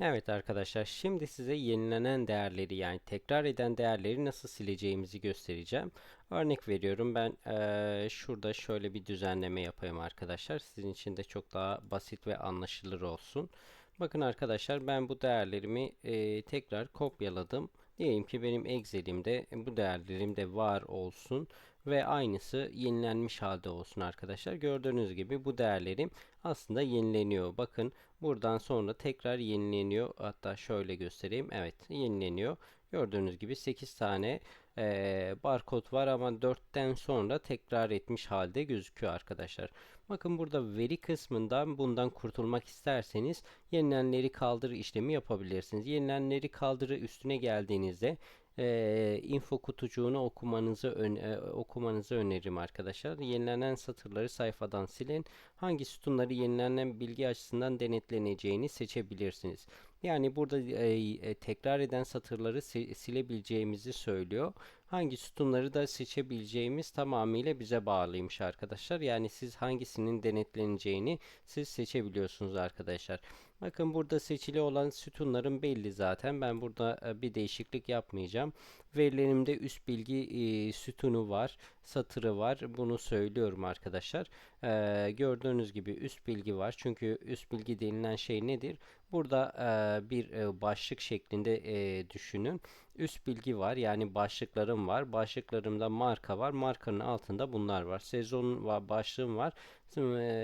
Evet arkadaşlar şimdi size yenilenen değerleri yani tekrar eden değerleri nasıl sileceğimizi göstereceğim. Örnek veriyorum ben eee, şurada şöyle bir düzenleme yapayım arkadaşlar. Sizin için de çok daha basit ve anlaşılır olsun. Bakın arkadaşlar ben bu değerlerimi eee, tekrar kopyaladım. Diyelim ki benim Excel'imde bu değerlerim de var olsun ve aynısı yenilenmiş halde olsun arkadaşlar. Gördüğünüz gibi bu değerlerim aslında yenileniyor. Bakın buradan sonra tekrar yenileniyor. Hatta şöyle göstereyim. Evet yenileniyor. Gördüğünüz gibi 8 tane eee barkod var ama 4'ten sonra tekrar etmiş halde gözüküyor arkadaşlar. Bakın burada veri kısmından bundan kurtulmak isterseniz yenilenleri kaldır işlemi yapabilirsiniz. Yenilenleri kaldırı üstüne geldiğinizde eee, info kutucuğunu okumanızı ön- e, okumanızı öneririm arkadaşlar. Yenilenen satırları sayfadan silin. Hangi sütunları yenilenen bilgi açısından denetleneceğini seçebilirsiniz. Yani burada e, e, tekrar eden satırları si- silebileceğimizi söylüyor. Hangi sütunları da seçebileceğimiz tamamıyla bize bağlıymış arkadaşlar. Yani siz hangisinin denetleneceğini siz seçebiliyorsunuz arkadaşlar. Bakın burada seçili olan sütunların belli zaten. Ben burada e, bir değişiklik yapmayacağım. Verilerimde üst bilgi e, sütunu var, satırı var. Bunu söylüyorum arkadaşlar. E, gördüğünüz gibi üst bilgi var. Çünkü üst bilgi denilen şey nedir? Burada e, bir e, başlık şeklinde e, düşünün. Üst bilgi var yani başlıklarım var. Başlıklarımda marka var. Markanın altında bunlar var. Sezon var, başlığım var.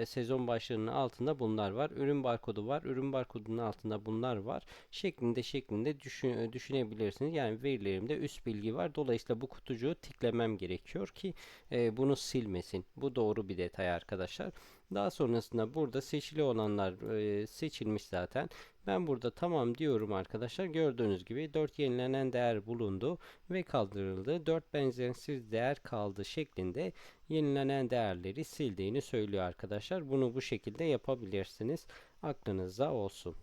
Sezon başlığının altında bunlar var. Ürün barkodu var. Ürün barkodunun altında bunlar var. Şeklinde şeklinde düşün, düşünebilirsiniz. Yani verilerimde üst bilgi var. Dolayısıyla bu kutucuğu tiklemem gerekiyor ki e, bunu silmesin. Bu doğru bir detay arkadaşlar. Daha sonrasında burada seçili olanlar e, seçilmiş zaten. Ben burada tamam diyorum arkadaşlar. Gördüğünüz gibi 4 yenilenen değer bulundu ve kaldırıldı. 4 benzersiz değer kaldı şeklinde yenilenen değerleri sildiğini söylüyor arkadaşlar. Bunu bu şekilde yapabilirsiniz. Aklınızda olsun.